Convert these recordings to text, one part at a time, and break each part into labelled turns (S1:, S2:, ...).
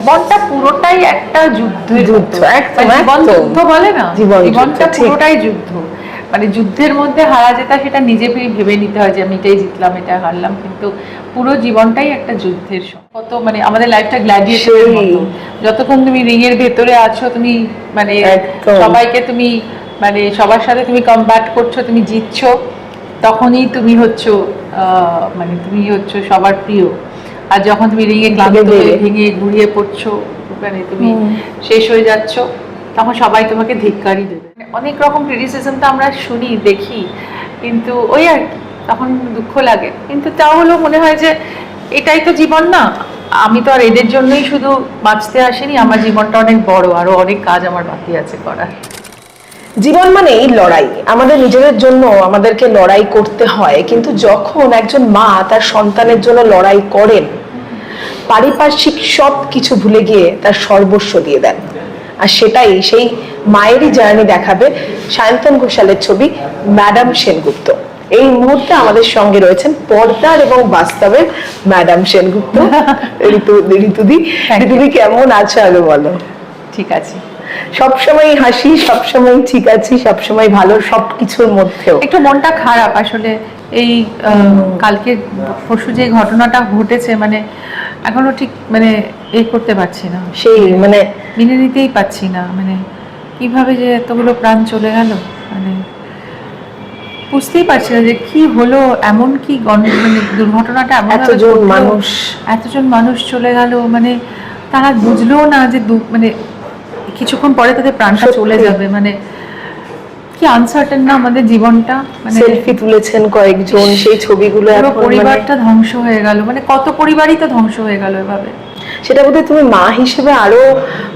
S1: জীবনটা পুরোটাই একটা
S2: যুদ্ধ,
S1: মানে জীবন যুদ্ধ বলে না? জীবনটা পুরোটাই যুদ্ধ। মানে যুদ্ধের মধ্যে হারা জেতা সেটা নিজেকেই ভেবে নিতে হয় যে আমি এটাই জিতলাম এটা হারলাম। কিন্তু পুরো জীবনটাই একটা যুদ্ধের কত মানে আমাদের লাইফটা গ্ল্যাডিয়েটরের মতো। যতক্ষণ তুমি রিং এর ভেতরে আছো তুমি মানে সবাইকে তুমি মানে সবার সাথে তুমি কমব্যাট করছ তুমি জিতছো তখনই তুমি হচ্ছো আহ, মানে তুমি হচ্ছো সবার প্রিয়। আর যখন তুমি রিঙে ক্লান্ত
S2: ভেঙে
S1: হয়ে ভেঙে ঘুরিয়ে পড়ছো মানে তুমি শেষ হয়ে যাচ্ছ তখন সবাই তোমাকে ধিক্কারই দেবে। অনেক রকম ক্রিটিসিজম তো আমরা শুনি দেখি কিন্তু ওই আর কি, তখন দুঃখ লাগে। কিন্তু তাও হলো মনে হয় যে এটাই তো জীবন না। আমি তো আর এদের জন্যই শুধু বাঁচতে আসিনি আমার জীবনটা অনেক বড় আরও অনেক কাজ আমার বাকি আছে করার।
S2: জীবন মানে এই লড়াই। আমাদের নিজেদের জন্য আমাদেরকে লড়াই করতে হয় কিন্তু যখন একজন মা তার সন্তানের জন্য লড়াই করেন পারিপার্শ্বিক সব কিছু ভুলে গিয়ে তার সর্বস্ব দিয়ে দেন। আর সেটাই সেই মায়েরই জার্নি দেখাবে সায়ন্তন ঘোষালের ছবি ম্যাডাম সেনগুপ্ত। এই মুহূর্তে আমাদের সঙ্গে রয়েছেন পর্দার এবং বাস্তবের ম্যাডাম সেনগুপ্ত ঋতু ঋতুদি। ঋতুদি কেমন আছো আগে বলো?
S1: ঠিক আছে।
S2: সবসময় হাসি সবসময় ঠিক আছি সবসময় ভালো সবকিছুর মধ্যেও।
S1: একটু মনটা খারাপ আসলে এই কালকে পরশু যে ঘটনাটা ঘটেছে মানে এখনও ঠিক মানে এ করতে পারছি না
S2: সেই মানে
S1: মেনে নিতেই পাচ্ছি না মানে কীভাবে যে এতগুলো প্রাণ চলে গেল মানে বুঝতেই পারছি না যে কি হলো এমন কি মানে দুর্ঘটনাটা এমন
S2: এতজন মানুষ।
S1: এতজন মানুষ চলে গেল মানে তারা বুঝলো না যে দু- মানে কিছুক্ষণ পরে তাদের প্রাণটা চলে যাবে মানে কি আনসার্টেন না আমাদের জীবনটা? মানে
S2: সেলফি তুলেছেন কয়েকজন সেই ছবিগুলো এখন মানে
S1: পরিবারটা ধ্বংস হয়ে গেল। মানে কত পরিবারই তো ধ্বংস হয়ে গেল এভাবে।
S2: সেটা বোধহয় তুমি মা হিসেবে আরও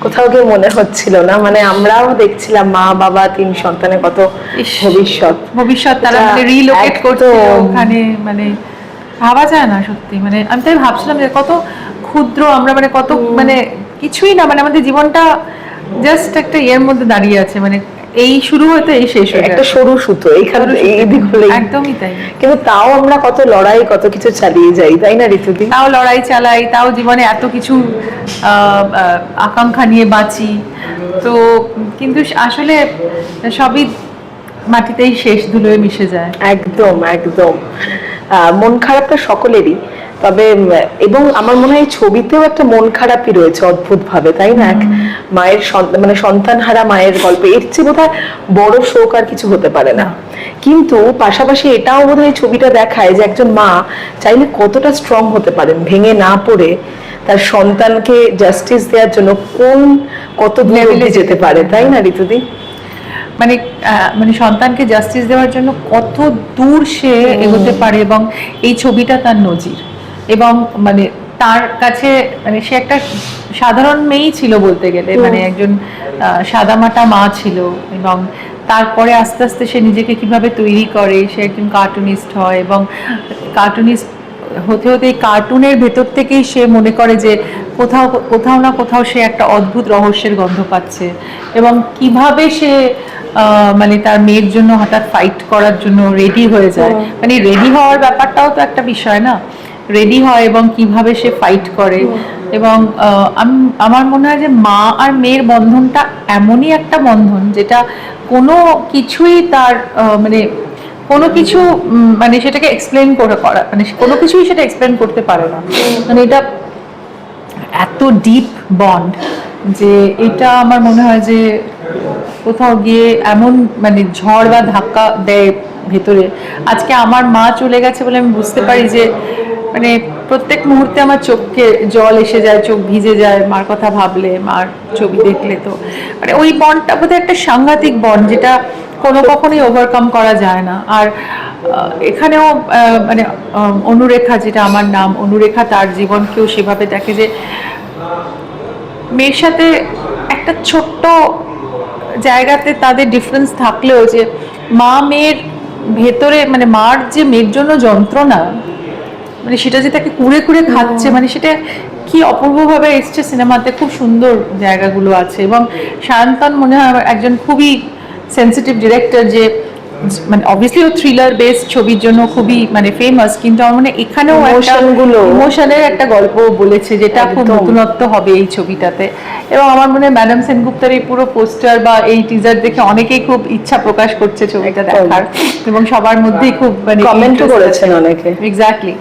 S2: কোথাও গিয়ে মনে হচ্ছিল না? মানে আমরাও দেখছিলাম মা বাবা তিন সন্তানের কত ভবিষ্যৎ।
S1: ভবিষ্যৎ তারা মানে রিলোকেট ওখানে মানে ভাবা যায় না সত্যি। মানে আমি তাই ভাবছিলাম যে কত ক্ষুদ্র আমরা মানে কত মানে কিছুই না মানে আমাদের জীবনটা জাস্ট একটা ইয়ের মধ্যে দাঁড়িয়ে আছে। মানে এই শুরু হতে এই শেষ হয়ে
S2: একটা সরু সুতো এইখানে। এই দিক হলেই।
S1: একদমই তাই।
S2: কিন্তু তাও আমরা কত লড়াই কত কিছু চালিয়ে যাই তাই না ঋতুদি
S1: তাও লড়াই চালাই তাও জীবনে এত কিছু আকাঙ্ক্ষা নিয়ে বাঁচি। তো কিন্তু আসলে সবই মাটিতেই শেষ ধুলোয় মিশে যায়।
S2: একদম একদম। মন খারাপটা সকলেরই। তবে এবং আমার মনে হয় ছবিতেও একটা মন খারাপই রয়েছে অদ্ভুত ভাবে তাই না? এক মায়ের মানে সন্তান হারা মায়ের গল্প। এর চেয়ে বোধহয় বড় শোক আর কিছু হতে পারে না। কিন্তু পাশাপাশি এটাও বোধহয় এই ছবিটা দেখায় যে একজন মা চাইলে কতটা স্ট্রং হতে পারেন ভেঙে না পড়ে তার সন্তানকে জাস্টিস দেওয়ার জন্য কোন কত অবধি যেতে পারে তাই না ঋতুদি?
S1: মানে আহ, মানে সন্তানকে জাস্টিস দেওয়ার জন্য কত দূর সে এগোতে পারে এবং এই ছবিটা তার নজির। এবং মানে তার কাছে মানে সে একটা সাধারণ মেয়েই ছিল বলতে গেলে মানে একজন সাদামাটা মা ছিল এবং তারপরে আস্তে আস্তে সে নিজেকে কীভাবে তৈরি করে সে একজন কার্টুনিস্ট হয় এবং কার্টুনিস্ট হতে হতে এই কার্টুনের ভেতর থেকেই সে মনে করে যে কোথাও কোথাও না কোথাও সে একটা অদ্ভুত রহস্যের গন্ধ পাচ্ছে এবং কীভাবে সে আহ, মানে তার মেয়ের জন্য হঠাৎ ফাইট করার জন্য রেডি হয়ে যায়। মানে রেডি হওয়ার ব্যাপারটাও তো একটা বিষয় না। রেডি হয় এবং কীভাবে সে ফাইট করে। এবং আমার মনে হয় যে মা আর মেয়ের বন্ধনটা এমনই একটা বন্ধন যেটা কোনো কিছুই তার মানে কোনো কিছু মানে সেটাকে এক্সপ্লেন করে করা মানে কোনো কিছুই সেটা এক্সপ্লেন করতে পারে না। মানে এটা এত ডিপ বন্ড যে এটা আমার মনে হয় যে কোথাও গিয়ে এমন মানে ঝড় বা ধাক্কা দেয় ভেতরে। আজকে আমার মা চলে গেছে বলে আমি বুঝতে পারি যে মানে প্রত্যেক মুহূর্তে আমার চোখকে জল এসে যায়, চোখ ভিজে যায়, মার কথা ভাবলে, মার ছবি দেখলে তো। মানে ওই বনটা বোধহয় একটা সাংঘাতিক বন যেটা কোনো কখনোই ওভারকাম করা যায় না। আর এখানেও মানে অনুরেখা যেটা আমার নাম, অনুরেখা তার জীবনকেও সেভাবে দেখে যে, মেয়ের সাথে একটা ছোট্ট জায়গাতে তাদের ডিফারেন্স থাকলেও যে, মা মেয়ের ভেতরে মানে মার যে মেয়ের জন্য যন্ত্রণা মানে সেটা যে তাকে কুড়ে কুড়ে খাচ্ছে মানে সেটা কি অপূর্বভাবে এসছে সিনেমাতে, খুব সুন্দর জায়গাগুলো আছে। এবং সায়ন্তন মনে হয় একজন খুবই সেন্সিটিভ ডিরেক্টর যে মানে অবভিয়াসলি ও থ্রিলার বেস ছবির জন্য খুবই মানে ফেমাস কিন্তু আমার মনে এখানেও
S2: গুলো-
S1: ইমোশনের একটা গল্প বলেছে যেটা খুব নতুনত্ব হবে এই ছবিটাতে। এবং আমার মনে হয় ম্যাডাম সেনগুপ্তার এই পুরো পোস্টার বা এই টিজার দেখে অনেকেই খুব ইচ্ছা প্রকাশ করছে ছবিটা দেখার। এবং সবার মধ্যেই খুব মানে
S2: কমেন্টও করেছেন অনেকে।
S1: এক্স্যাক্টলি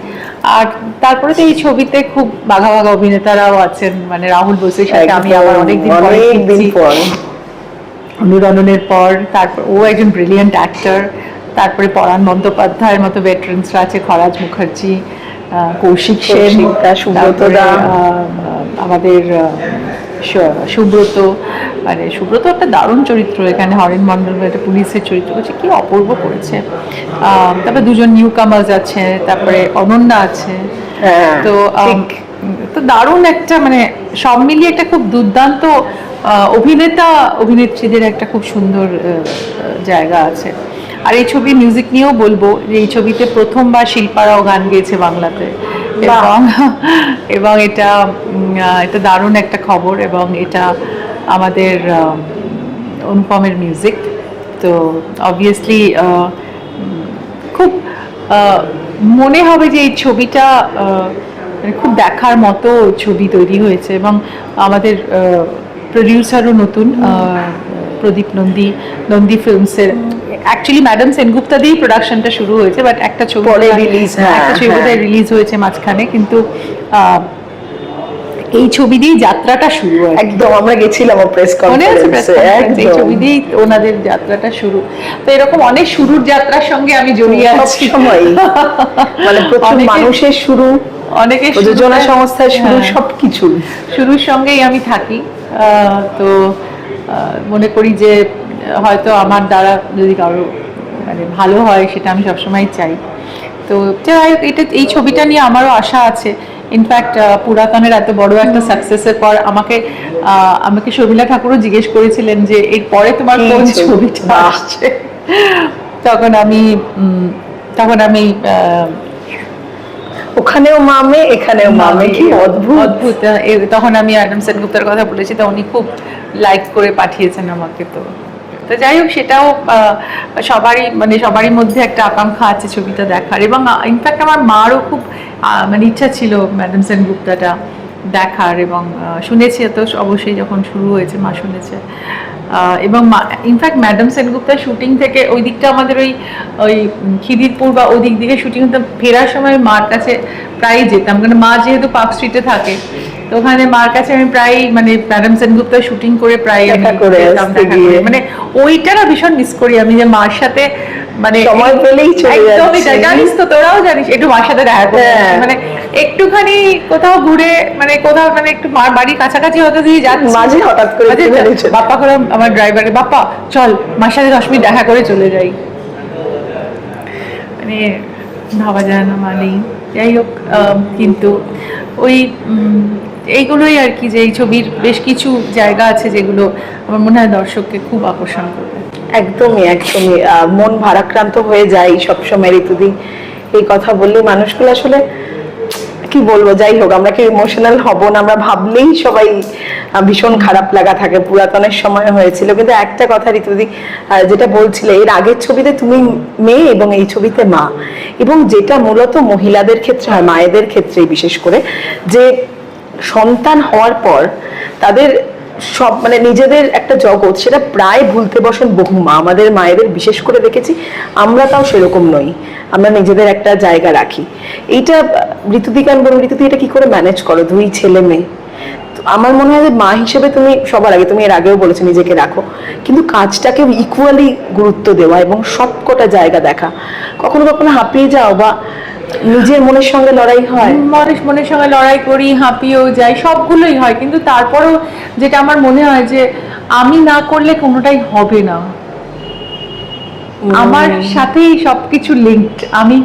S1: আর তারপরে তো এই ছবিতে খুব বাঘা বাঘা অভিনেতারাও আছেন মানে রাহুল বোসের সাথে আমি আবার অনেকদিন পরে
S2: অনেকদিন পর।
S1: অনুরণনের পর তারপর ও একজন ব্রিলিয়েন্ট অ্যাক্টর তারপরে পরাণ বন্দ্যোপাধ্যায়ের মতো ভেটারেন্সরা আছে খরাজ মুখার্জি কৌশিক সেন
S2: কৌশিক দা, সুব্রত
S1: তারপরে,
S2: দা।
S1: আহ, আমাদের সুব্রত মানে সুব্রত একটা দারুণ চরিত্র এখানে হরেন মন্ডল একটা পুলিশের চরিত্র করছে কি অপূর্ব করেছে। তারপরে দুজন নিউ কামার্স আছে তারপরে অনন্যা আছে।
S2: হ্যাঁ,
S1: তো তো দারুণ একটা মানে সব মিলিয়ে একটা খুব দুর্দান্ত অভিনেতা অভিনেত্রীদের একটা খুব সুন্দর জায়গা আছে। আর এই ছবির মিউজিক নিয়েও বলব যে এই ছবিতে প্রথমবার শিল্পারাও গান গেয়েছে বাংলাতে। এবং এবং এটা এটা দারুণ একটা খবর এবং এটা আমাদের অনুপমের মিউজিক তো অবভিয়াসলি খুব মনে হবে যে এই ছবিটা খুব দেখার মতো ছবি তৈরি হয়েছে এবং আমাদের প্রডিউসারও নতুন প্রদীপ নন্দী নন্দী ফিল্মসের অ্যাকচুয়ালি ম্যাডাম সেনগুপ্তা দিয়েই প্রোডাকশনটা শুরু হয়েছে বাট একটা ছবি
S2: পরে
S1: বোধহয়-
S2: হ্যাঁ,
S1: একটা ছবি
S2: হ্যাঁ।
S1: রিলিজ হয়েছে মাঝখানে কিন্তু এই ছবি দিয়েই যাত্রাটা শুরু হয়
S2: একদম আমরা গেছিলাম প্রেস
S1: মনে
S2: কনফারেন্সে
S1: এই ছবি দিয়েই ওনাদের যাত্রাটা শুরু। তো এরকম অনেক শুরুর যাত্রার সঙ্গে আমি জড়িয়ে আছি।
S2: সময় মানে প্রথম মানুষের শুরু।
S1: অনেকে
S2: সংস্থার শুরু
S1: হ্যাঁ।
S2: সবকিছু।
S1: শুরুর সঙ্গেই আমি থাকি। তো মনে করি যে হয়তো আমার দ্বারা যদি কারও মানে ভালো হয় সেটা আমি সবসময় চাই। তো যাই এটা এই ছবিটা নিয়ে আমারও আশা আছে। ইনফ্যাক্ট পুরাতনের এত বড় একটা সাকসেসের পর আমাকে আহ, আমাকে শর্মিলা ঠাকুরও জিজ্ঞেস করেছিলেন যে এরপরে তোমার কোন ছবিটা আসছে? তখন আমি তখন আমি
S2: ওখানেও মামে এখানেও মামে কি অদ্ভুত।
S1: অদ্ভুত। তখন আমি অ্যাডাম সেনগুপ্তার কথা বলেছি তো উনি খুব লাইক করে পাঠিয়েছেন আমাকে তো। তো যাই হোক সেটাও সবারই মানে সবারই মধ্যে একটা আকাঙ্ক্ষা আছে ছবিটা দেখার। এবং ইনফ্যাক্ট আমার মারও খুব মানে ইচ্ছা ছিল ম্যাডাম সেন গুপ্তাটা দেখার এবং শুনেছি তো অবশ্যই যখন শুরু হয়েছে মা শুনেছে। এবং ইনফ্যাক্ট ম্যাডাম সেনগুপ্তার শুটিং থেকে ওই দিকটা আমাদের ওই ওই খিদিরপুর বা ওই দিক দিকে শুটিং হতো ফেরার সময় মার কাছে প্রায় যেতাম কারণ মা যেহেতু পার্ক স্ট্রিটে থাকে তো ওখানে মার কাছে আমি প্রায় মানে ম্যাডাম সেনগুপ্তার শুটিং করে প্রায়। মানে ওইটা না ভীষণ মিস করি আমি যে মার সাথে মানে
S2: সময় পেলেই চলে।
S1: জানিস তো তোরাও জানিস একটু মার সাথে দেখা
S2: হ্যাঁ।
S1: মানে একটুখানি কোথাও ঘুরে মানে কোথাও মানে একটু মার বাড়ির কাছাকাছি হতে দিয়ে যাচ্ছি।
S2: মাঝে হঠাৎ করে বেরিয়ে চলে-
S1: বাপ্পা করে আমার ড্রাইভারে বাপ্পা চল মার সাথে দশ মিনিট দেখা করে চলে যাই। মানে ভাবা যায় না মানেই। যাই হোক কিন্তু ওই এইগুলোই আর কি যে এই ছবির বেশ কিছু জায়গা আছে যেগুলো আমার মনে হয় দর্শককে খুব আকর্ষণ করবে।
S2: একদমই একদমই। মন ভারাক্রান্ত হয়ে যায় সবসময় ঋতুদি। এই কথা বললে মানুষগুলো আসলে কি বলব? যাই হোক, আমরা কি ইমোশনাল হব না? আমরা ভাবলেই সবাই ভীষণ খারাপ লাগা থাকে। পুরাতনের সময় হয়েছিল। কিন্তু একটা কথা ঋতুদি যেটা বলছিলে, এর আগের ছবিতে তুমি মেয়ে এবং এই ছবিতে মা। এবং যেটা মূলত মহিলাদের ক্ষেত্রে হয়, মায়েদের ক্ষেত্রে বিশেষ করে, যে সন্তান হওয়ার পর তাদের সব মানে নিজেদের একটা জগৎ, সেটা প্রায় ভুলতে বসেন বহু মা। আমাদের মায়েদের বিশেষ করে দেখেছি, আমরা তাও সেরকম নই। আমরা নিজেদের একটা জায়গা রাখি। এইটা আহ, ঋতুদিকে আমি বলব ঋতুদি এটা কি করে ম্যানেজ করো? দুই ছেলে মেয়ে। আমার মনে হয় যে মা হিসেবে তুমি সবার আগে তুমি এর আগেও বলেছ নিজেকে রাখো। কিন্তু কাজটাকে ইকুয়ালি গুরুত্ব দেওয়া এবং সবকটা জায়গা দেখা। কখনো কখনো হাঁপিয়ে যাও বা নিজের মনের সঙ্গে লড়াই হয়।
S1: মনের মনের সঙ্গে লড়াই করি হাঁপিয়েও যাই সবগুলোই হয়। কিন্তু তারপরেও যেটা আমার মনে হয় যে আমি না করলে কোনোটাই হবে না। আমার সাথেই সবকিছু লিঙ্কড আমি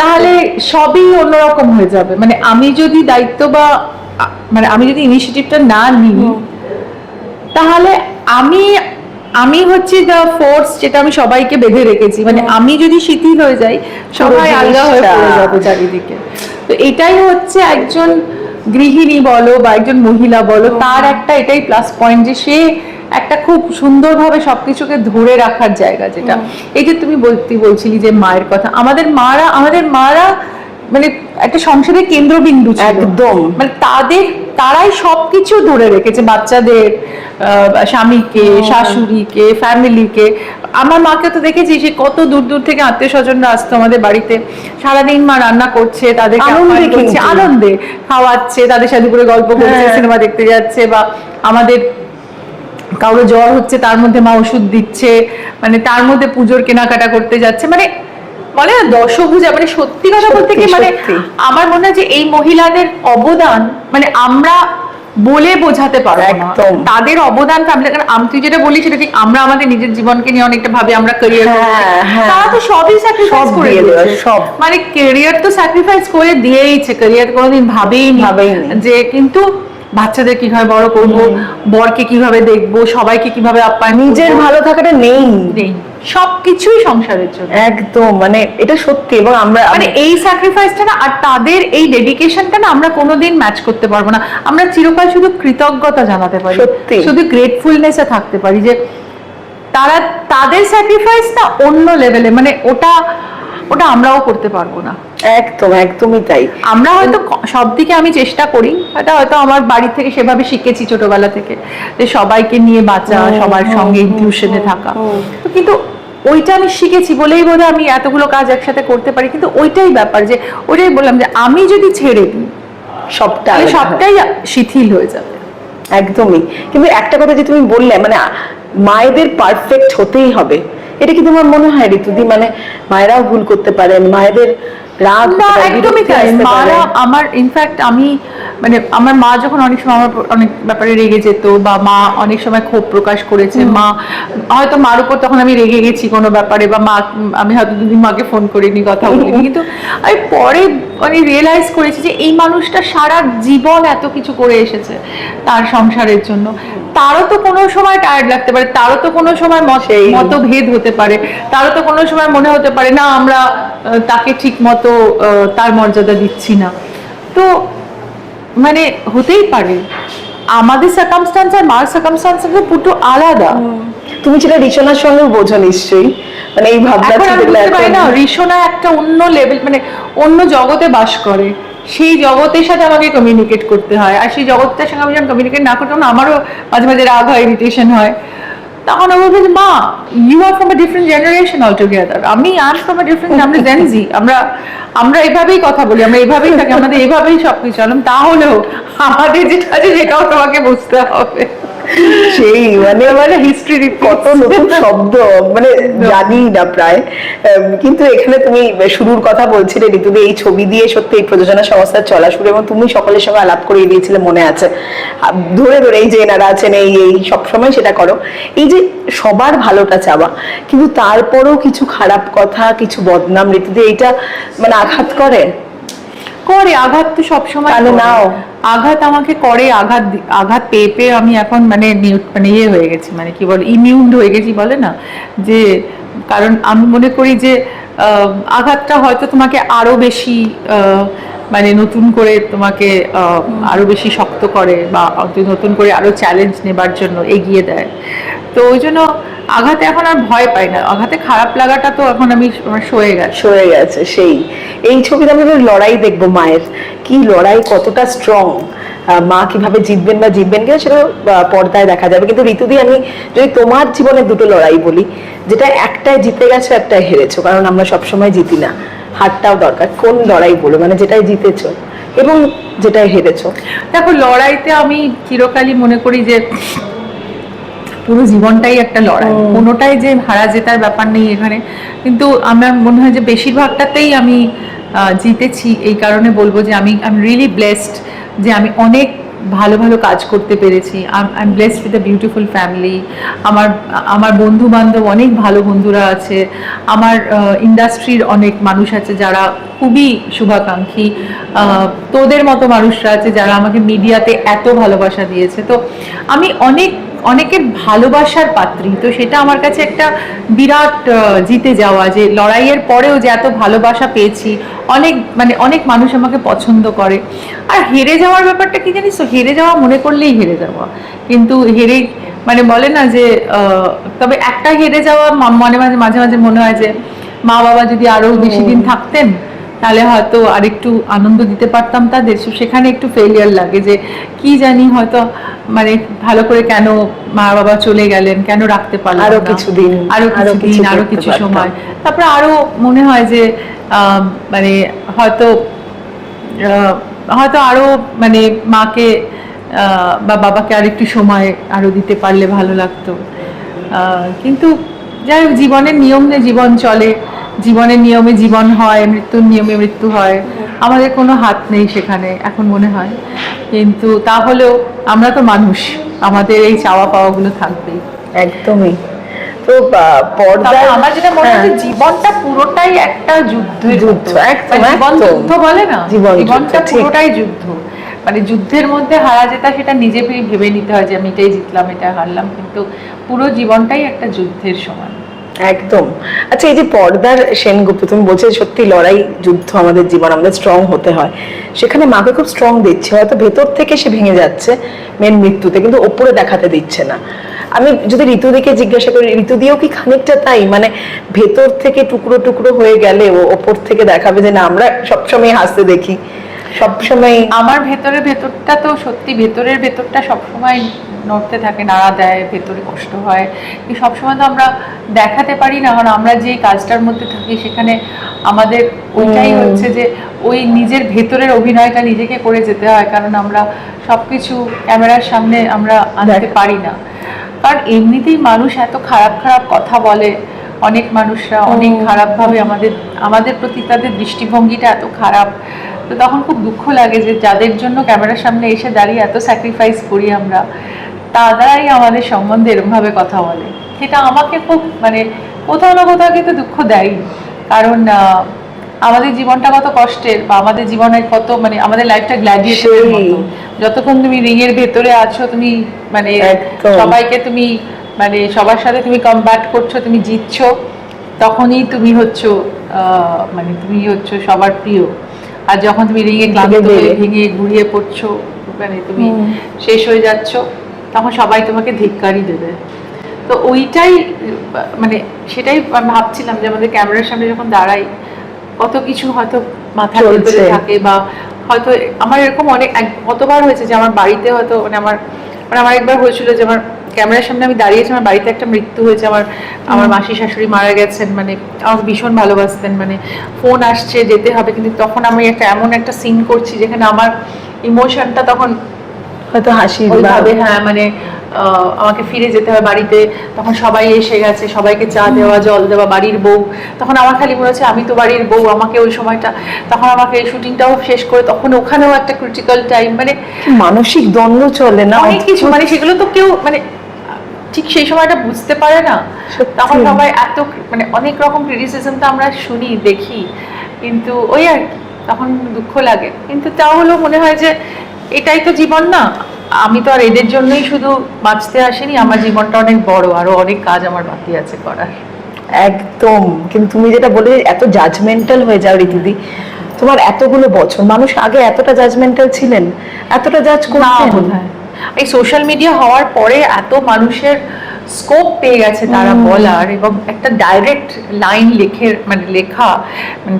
S1: তাহলে সবই অন্যরকম হয়ে যাবে। মানে আমি যদি দায়িত্ব বা মানে আমি যদি ইনিশিয়েটিভটা না নিই তাহলে আমি আমি হচ্ছে দ্য ফোর্স যেটা আমি সবাইকে বেঁধে রেখেছি। মানে আমি যদি শিথিল হয়ে যাই সবাই আলগা হয়ে পড়ে যাবে চারিদিকে। তো এটাই হচ্ছে একজন গৃহিণী বলো বা একজন মহিলা বলো তার একটা এটাই প্লাস পয়েন্ট যে সে একটা খুব সুন্দরভাবে সবকিছুকে ধরে রাখার জায়গা যেটা। এই যে তুমি বলতে বলছিলি যে মায়ের কথা আমাদের মারা আমাদের মারা মানে একটা সংসারের কেন্দ্রবিন্দু
S2: একদম।
S1: মানে তাদের তারাই সবকিছু ধরে রেখেছে বাচ্চাদের স্বামীকে শাশুড়িকে ফ্যামিলিকে। আমার মাকে তো দেখেছি সে কত দূর দূর থেকে আত্মীয় স্বজনরা আসতো আমাদের বাড়িতে। সারাদিন মা রান্না করছে তাদের
S2: আনন্দে
S1: আনন্দে খাওয়াচ্ছে তাদের সাথে করে গল্প করছে
S2: হ্যাঁ।
S1: সিনেমা দেখতে যাচ্ছে বা আমাদের কারও জ্বর হচ্ছে তার মধ্যে মা ওষুধ দিচ্ছে মানে তার মধ্যে পুজোর কেনাকাটা করতে যাচ্ছে মানে বলে না দশভুজা মানে সত্যি কথা বলতে কি মানে আমার মনে হয় যে এই মহিলাদের অবদান মানে আমরা বলে বোঝাতে পারো
S2: একদম।
S1: তাদের অবদান ফ্যামিলি কারণ আমি তুই যেটা বলি সেটা ঠিক আমরা আমাদের নিজের জীবনকে নিয়ে অনেকটা ভাবে আমরা ক্যারিয়ার
S2: হ্যাঁ।
S1: তারা তো সবই স্যাক্রিফাইস করে
S2: সব।
S1: মানে ক্যারিয়ার তো স্যাক্রিফাইস করে দিয়েইছে ক্যারিয়ার কোনোদিন ভাবেই
S2: ভাবেই
S1: যে কিন্তু বাচ্চাদের কীভাবে বড় করব বরকে কীভাবে দেখব সবাইকে কীভাবে আপ্যায়ন
S2: নিজের ভালো থাকাটা নেই।
S1: নেই। সবকিছুই সংসারের জন্য।
S2: একদম মানে এটা সত্যি এবং আমরা
S1: মানে এই স্যাক্রিফাইসটা না আর তাদের এই ডেডিকেশনটা না আমরা কোনোদিন ম্যাচ করতে পারব না। আমরা চিরকাল শুধু কৃতজ্ঞতা জানাতে পারি।
S2: সত্যি।
S1: শুধু গ্রেটফুলনেসে থাকতে পারি যে তারা তাদের স্যাক্রিফাইস না অন্য লেভেলে মানে ওটা ওটা আমরাও করতে পারব না।
S2: একদম একদমই তাই।
S1: আমরা হয়তো সব দিকে আমি চেষ্টা করি এটা হয়তো আমার বাড়ি থেকে সেভাবে শিখেছি ছোটবেলা থেকে যে সবাইকে নিয়ে বাঁচা সবার সঙ্গে ইনক্লুশনে থাকা। কিন্তু ওইটা আমি শিখেছি বলেই বোধ আমি এতগুলো কাজ একসাথে করতে পারি কিন্তু ওইটাই ব্যাপার যে ওইটাই বললাম যে আমি যদি ছেড়ে দিই
S2: সবটা।
S1: সবটাই শিথিল হয়ে যাবে।
S2: একদমই। কিন্তু একটা কথা যে তুমি বললে মানে মায়েদের পারফেক্ট হতেই হবে এটা কি তোমার মনে হয় ঋতুদি? মানে মায়েরাও ভুল করতে পারেন মায়েদের রাগ
S1: না একদমই তাই। মারা আমার ইনফ্যাক্ট আমি মানে আমার মা যখন অনেক সময় আমার অনেক ব্যাপারে রেগে যেত বা মা অনেক সময় ক্ষোভ প্রকাশ করেছে মা হয়তো মার উপর তখন আমি রেগে গেছি কোনো ব্যাপারে বা মা আমি হয়তো দুদিন মাকে ফোন করিনি কথা বলিনি। কিন্তু আমি পরে মানে রিয়েলাইজ করেছি যে এই মানুষটা সারা জীবন এত কিছু করে এসেছে তার সংসারের জন্য। তারও তো কোনো সময় টায়ার্ড লাগতে পারে তারও তো কোনো সময় মত। মতভেদ হতে পারে তারও তো কোনো সময় মনে হতে পারে না আমরা তাকে ঠিক মতো তার মর্যাদা দিচ্ছি না। তো মানে হতেই পারে। আমাদের সার্কামস্টান্স আর মার সার্কামস্টান্স পুরো আলাদা।
S2: তুমি সেটা রিচনার সঙ্গে বোঝো নিশ্চয়ই। মানে এই ভাবনা
S1: না
S2: এখন-
S1: একটা অন্য লেভেল মানে অন্য জগতে বাস করে। সেই জগতের সাথে আমাকে কমিউনিকেট করতে হয় আর সেই জগৎটার সঙ্গে আমি যখন কমিউনিকেট না করতে তখন আমারও মাঝে মাঝে রাগ হয় ইরিটেশন হয়। তখন আমি বলব মা you are from a different generation all together আমি আম ফ্রম আ ডিফারেন্ট আমরা জেনজি আমরা আমরা এভাবেই কথা বলি আমরা এভাবেই থাকি আমাদের এভাবেই সবকিছু। আলাম তাহলেও আমাদের যেটা আছে সেটাও তোমাকে বুঝতে হবে।
S2: সেই মানে
S1: মানে হিস্ট্রি
S2: কত নতুন শব্দ মানে জানি না প্রায়। কিন্তু এখানে তুমি শুরুর কথা বলছিলে ঋতুদি এই ছবি দিয়ে সত্যি এই প্রযোজনা সংস্থার চলা শুরু এবং তুমি সকলের সঙ্গে আলাপ করে দিয়েছিলে মনে আছে। ধরে ধরে এই যে এনারা আছেন এই এই সবসময় সেটা করো। এই যে সবার ভালোটা চাওয়া কিন্তু তারপরেও কিছু খারাপ কথা কিছু বদনাম ঋতুদি এইটা মানে আঘাত করে?
S1: করে আঘাত তো সবসময়
S2: নাও।
S1: আঘাত আমাকে করে আঘাত আঘাত পেয়ে পেয়ে আমি এখন মানে মানে ইয়ে হয়ে গেছি মানে কি বলে ইমিউন হয়ে গেছি বলে না? যে কারণ আমি মনে করি যে আঘাতটা হয়তো তোমাকে আরও বেশি মানে নতুন করে তোমাকে আহ, আরও বেশি শক্ত করে বা নতুন করে আরও চ্যালেঞ্জ নেবার জন্য এগিয়ে দেয়। তো ওই জন্য আঘাতে এখন আর ভয় পাই না। আঘাতে খারাপ লাগাটা তো এখন আমি আমার সয়ে গেছে।
S2: সরে গেছে সেই। এই ছবিতে আমি লড়াই দেখব মায়ের। কি লড়াই কতটা স্ট্রং মা কীভাবে জিতবেন বা জিতবেন কিনা সেটা পর্দায় দেখা যাবে। কিন্তু ঋতুদি আমি যদি তোমার জীবনে দুটো লড়াই বলি যেটা একটাই জিতে গেছো একটাই হেরেছো কারণ আমরা সবসময় জিতি না। হারটাও দরকার। কোন লড়াই বলো? মানে যেটাই জিতেছো এবং যেটাই হেরেছো।
S1: দেখো লড়াইতে আমি চিরকালই মনে করি যে পুরো জীবনটাই একটা লড়াই। কোনোটাই যে হারা জেতার ব্যাপার নেই এখানে। কিন্তু আমার মনে হয় যে বেশিরভাগটাতেই আমি জিতেছি এই কারণে বলব যে আমি আই এম রিয়েলি ব্লেসড যে আমি অনেক ভালো ভালো কাজ করতে পেরেছি। I am blessed with a beautiful family আমার আমার বন্ধু বান্ধব অনেক ভালো বন্ধুরা আছে। আমার ইন্ডাস্ট্রির অনেক মানুষ আছে যারা খুবই শুভাকাঙ্ক্ষী। তোদের মতো মানুষরা আছে যারা আমাকে মিডিয়াতে এত ভালোবাসা দিয়েছে। তো আমি অনেক অনেকের ভালোবাসার পাত্রী। তো সেটা আমার কাছে একটা বিরাট জিতে যাওয়া যে লড়াইয়ের পরেও যে এত ভালোবাসা পেয়েছি। অনেক মানে অনেক মানুষ আমাকে পছন্দ করে। আর হেরে যাওয়ার ব্যাপারটা কি জানিস তো? হেরে যাওয়া মনে করলেই হেরে যাওয়া। কিন্তু হেরে মানে বলে না যে আহ, তবে একটা হেরে যাওয়া মনে মাঝে মাঝে মাঝে মনে হয় যে মা বাবা যদি আরও বেশি দিন থাকতেন তাহলে হয়তো আরেকটু আনন্দ দিতে পারতাম তাদের। সেখানে একটু ফেলিয়ার লাগে যে কি জানি হয়তো মানে ভালো করে কেন মা বাবা চলে গেলেন কেন রাখতে পারলাম আরও।
S2: কিছুদিন, আরও
S1: কিছুদিন
S2: আরও
S1: কিছু সময়। তারপরে আরও মনে হয় যে মানে হয়তো আহ, হয়তো আরও মানে মাকে আহ, বা বাবাকে আর একটু সময় আরও দিতে পারলে ভালো লাগতো। আহ, কিন্তু যাই হোক জীবনের নিয়মে জীবন চলে। জীবনের নিয়মে জীবন হয় মৃত্যুর নিয়মে মৃত্যু হয়। আমাদের কোনো হাত নেই সেখানে এখন মনে হয়। কিন্তু তাহলেও আমরা তো মানুষ আমাদের এই চাওয়া পাওয়াগুলো থাকবেই।
S2: একদমই। তো
S1: আমার যেটা মনে হয়
S2: হ্যাঁ।
S1: জীবনটা পুরোটাই একটা যুদ্ধ
S2: যুদ্ধ, একদম,
S1: জীবন যুদ্ধ বলে না জীবনটা পুরোটাই যুদ্ধ। মানে যুদ্ধের মধ্যে হারা জেতা সেটা নিজে ভেবে- ভেবে নিতে হয় যে আমি এটাই জিতলাম এটা হারলাম। কিন্তু পুরো জীবনটাই একটা যুদ্ধের সমান।
S2: একদম। আচ্ছা এই যে পর্দার সেনগুপ্ত, তুমি বলছো সত্যি লড়াই, যুদ্ধ আমাদের জীবন, আমাদের স্ট্রং হতে হয়। সেখানে মাকে খুব স্ট্রং দিচ্ছে, হয়তো ভেতর থেকে সে ভেঙে যাচ্ছে মেন মৃত্যুতে, কিন্তু ওপরে দেখাতে দিচ্ছে না। আমি যদি ঋতুদিকে জিজ্ঞাসা করি ঋতু দিয়েও কি খানিকটা তাই? মানে ভেতর থেকে টুকরো টুকরো হয়ে গেলে ও ওপর থেকে দেখাবে যে, না, আমরা সবসময় হাসতে দেখি সবসময়
S1: আমার ভেতরে ভেতরটা তো সত্যি, ভেতরের ভেতরটা সবসময় নড়তে থাকে নাড়া দেয় ভেতরে কষ্ট হয়। কি সবসময় তো আমরা দেখাতে পারি না কারণ আমরা যে কাজটার মধ্যে থাকি সেখানে আমাদের ওইটাই হচ্ছে যে ওই নিজের ভেতরের অভিনয়টা নিজেকে করে যেতে হয় কারণ আমরা সবকিছু ক্যামেরার সামনে আমরা আনতে পারি না। কারণ এমনিতেই মানুষ এত খারাপ খারাপ কথা বলে অনেক মানুষরা অনেক। খারাপভাবে আমাদের আমাদের প্রতি তাদের দৃষ্টিভঙ্গিটা এত খারাপ তো তখন খুব দুঃখ লাগে যে যাদের জন্য ক্যামেরার সামনে এসে দাঁড়িয়ে এত স্যাক্রিফাইস করি আমরা। তারাই আমাদের সম্বন্ধে এরমভাবে কথা বলে। সেটা আমাকে খুব মানে কোথাও না কোথাও কিন্তু দুঃখ দেয় কারণ আমাদের জীবনটা কত কষ্টের বা আমাদের জীবনের কত মানে আমাদের লাইফটা গ্ল্যাডিয়েটরের মতো। যতক্ষণ তুমি রিং এর ভেতরে আছো তুমি মানে সবাইকে তুমি মানে সবার সাথে তুমি কম্ব্যাট করছ তুমি জিতছো তখনই তুমি হচ্ছ আহ, মানে তুমি হচ্ছ সবার প্রিয়। আর যখন তুমি রিঙে ক্লান্ত হয়ে ভেঙে ঘুরিয়ে পড়ছো মানে তুমি শেষ হয়ে যাচ্ছ তখন সবাই তোমাকে ধিক্কারই দেবে তো ওইটাই মানে সেটাই আমি ভাবছিলাম যে আমাদের ক্যামেরার সামনে যখন দাঁড়াই কত কিছু হয়তো মাথার
S2: চলছে।
S1: ভেতরে থাকে বা হয়তো আমার এরকম অনেক কতবার হয়েছে যে আমার বাড়িতে হয়তো মানে আমার মানে আমার একবার হয়েছিল যে আমার ক্যামেরার সামনে আমি দাঁড়িয়েছি আমার বাড়িতে একটা মৃত্যু হয়েছে আমার আমার মাসি শাশুড়ি মারা গেছেন মানে আমাকে ভীষণ ভালোবাসতেন মানে ফোন আসছে যেতে হবে কিন্তু তখন আমি একটা এমন একটা সিন করছি যেখানে আমার ইমোশনটা তখন
S2: হয়তো হাসি
S1: ওইভাবে হ্যাঁ মানে আমাকে ফিরে যেতে হবে বাড়িতে। তখন সবাই এসে গেছে সবাইকে চা দেওয়া জল দেওয়া বাড়ির বউ। তখন আমার খালি মনে হচ্ছে আমি তো বাড়ির বউ আমাকে ওই সময়টা তখন আমাকে শুটিংটাও শেষ করে তখন ওখানেও একটা ক্রিটিক্যাল টাইম মানে
S2: মানসিক দ্বন্দ্ব চলে না?
S1: অনেক কিছু মানে সেগুলো তো কেউ মানে ঠিক সেই সময়টা বুঝতে পারে না। তখন সবাই এত মানে অনেক রকম ক্রিটিসিজম তো আমরা শুনি দেখি। কিন্তু ওই আর কি, তখন দুঃখ লাগে। কিন্তু তাও হলো মনে হয় যে এটাই তো জীবন না। আমি তো আর এদের জন্যই শুধু বাঁচতে আসিনি আমার জীবনটা অনেক বড় আরও অনেক কাজ আমার বাকি আছে করার।
S2: একদম। কিন্তু তুমি যেটা বলে এত জাজমেন্টাল হয়ে যাও রীতিদি তোমার এতগুলো বছর মানুষ আগে এতটা জাজমেন্টাল ছিলেন এতটা জাজ করতেন।
S1: এই সোশ্যাল মিডিয়া হওয়ার পরে এত মানুষের স্কোপ পেয়ে গেছে তারা বলার এবং একটা ডাইরেক্ট লাইন লিখে মানে লেখা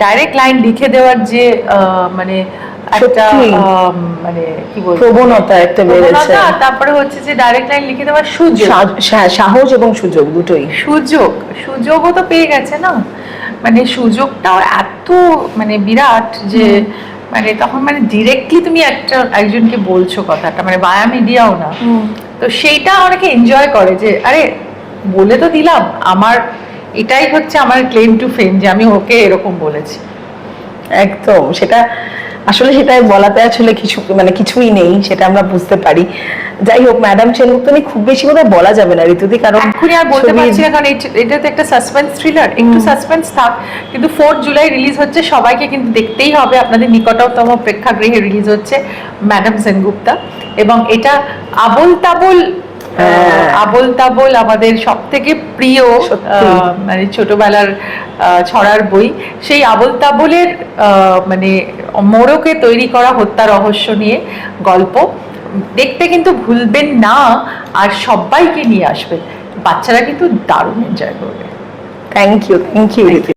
S1: ডাইরেক্ট লাইন লিখে দেওয়ার যে মানে একটা মানে কি বলব?
S2: প্রবণতা একটা বেড়েছে।
S1: তারপরে হচ্ছে যে ডাইরেক্ট লাইন লিখে দেওয়ার সুযোগ।
S2: সাহস এবং সুযোগ দুটোই।
S1: সুযোগ। সুযোগও তো পেয়ে গেছে না? মানে সুযোগটাও এত মানে বিরাট যে মানে তখন মানে ডিরেক্টলি তুমি একটা একজনকে বলছো কথাটা মানে বায়া মিডিয়াও না। তো সেইটা অনেকে এনজয় করে যে আরে বলে তো দিলাম। আমার এটাই হচ্ছে আমার ক্লেম টু ফেম যে আমি ওকে এরকম বলেছি।
S2: একদম। সেটা আসলে সেটা বলাতে আসলে কিছু মানে কিছুই নেই সেটা আমরা বুঝতে পারি যাই হোক ম্যাডাম সেনগুপ্ত নিয়ে খুব বেশি বোধহয় বলা যাবে না ঋতুদি কারণ
S1: এখনই আর বলতে পারছি না কারণ এটা- তো একটা সাসপেন্স থ্রিলার একটু সাসপেন্স থাক কিন্তু ফোর্থ জুলাই রিলিজ হচ্ছে সবাইকে কিন্তু দেখতেই হবে আপনাদের নিকটতম প্রেক্ষাগৃহে রিলিজ হচ্ছে ম্যাডাম সেনগুপ্তা এবং এটা আবল তাবল। আবল তাবল আমাদের সব থেকে প্রিয় মানে ছোটবেলার ছড়ার বই। সেই আবল তাবলের আহ, মানে মোড়কে তৈরি করা হত্যা রহস্য নিয়ে গল্প। দেখতে কিন্তু ভুলবেন না আর সবাইকে নিয়ে আসবেন। বাচ্চারা কিন্তু দারুণ এনজয় করবে।
S2: Thank you thank you